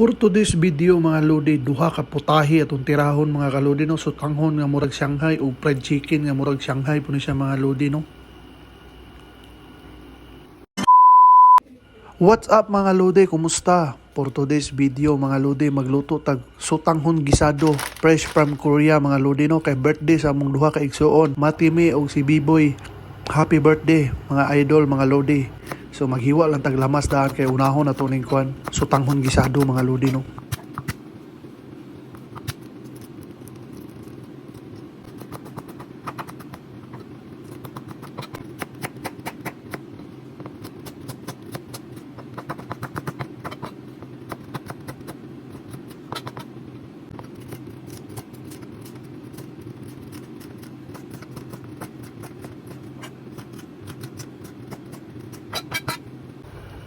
For today's video mga lodi, duha ka putahi atong tirahon mga kalodi no. Sutanghon nga murag Shanghai o fried chicken nga murag Shanghai po siya mga lodi no. What's up mga lodi, kumusta? For today's video mga lodi, magluto tag sutanghon gisado fresh from Korea mga lodi no. Kay birthday sa among duha ka igsuon, Matimi o si Biboy. Happy birthday mga idol mga lodi. So maghiwa lang tag lamas daan kay unahon na to ning kwan. Sutanghon gisado mga lodi no.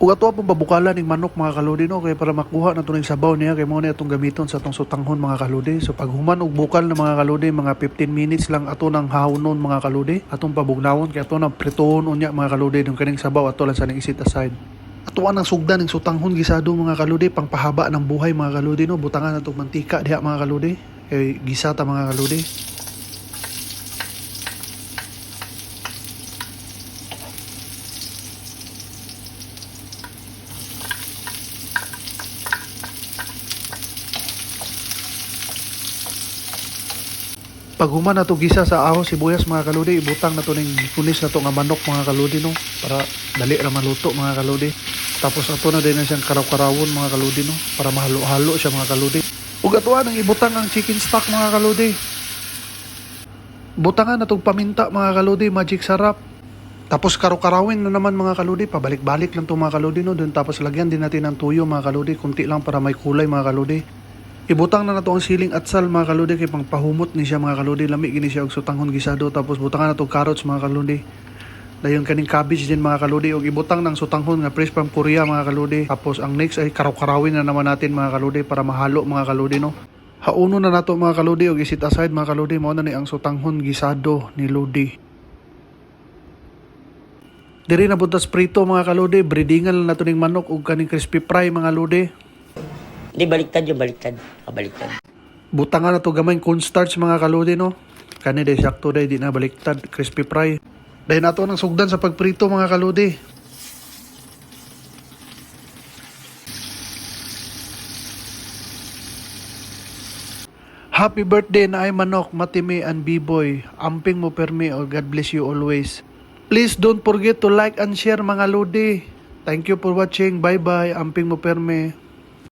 Ug ato pong pabukalan ning manok mga kalodi no kay para makuha na to ning sabaw niya kay mo na itong gamiton sa atong sutanghon mga kalodi. So pag human og bukal na mga kalodi mga 15 minutes lang ato nang hawnon mga kalodi. Atong pabugnawon kay ato nang pritohon unya mga kalodi ng kaning sabaw ato lang sa ning isit aside. Ato ang sugdan ning sutanghon gisado mga kalodi pang pahaba ng buhay mga kalodi no butangan atong mantika diha mga kalodi kay gisata mga kalodi. Pag human na to gisa sa ahos sibuyas mga kaludi, ibutang na ning punis na nga manok mga kaludi no para dali ra maluto mga kaludi. Tapos ato na din na siyang karaw-karawon mga kaludi no para mahalo-halo siya mga kaludi. Ug atuan ang ibutang ang chicken stock mga kaludi. Butangan na paminta mga kaludi, magic sarap. Tapos karaw-karawin na naman mga kaludi, pabalik-balik lang to mga kaludi no. Doon tapos lagyan din natin ng tuyo mga kaludi, kunti lang para may kulay mga kaludi. Ibutang na nato ang siling atsal mga kaludi kay pang pahumot ni siya mga kaludi lami gini siya og sutanghon gisado tapos butangan na to carrots mga kaludi. Dayon kaning cabbage din mga kaludi og ibutang ng sutanghon nga fresh from Korea mga kaludi. Tapos ang next ay karaw-karawin na naman natin mga kaludi para mahalo mga kaludi no. Hauno na nato mga kaludi og isit aside mga kaludi mao na ni ang sutanghon gisado ni Lodi. Diri na buntas prito mga kaludi, breedingan lang nato ning manok ug kaning crispy fry mga kaludi. Hindi, baliktad yung baliktad. Kabaliktad. Butangan na to gamay cornstarch mga kalodi no. Kani day sakto day di na baliktad crispy fry. Dahil nato ng sugdan sa pagprito mga kalodi. Happy birthday na ay manok, Matime and B-boy. Amping mo permi or God bless you always. Please don't forget to like and share mga lodi. Thank you for watching. Bye bye. Amping mo permi.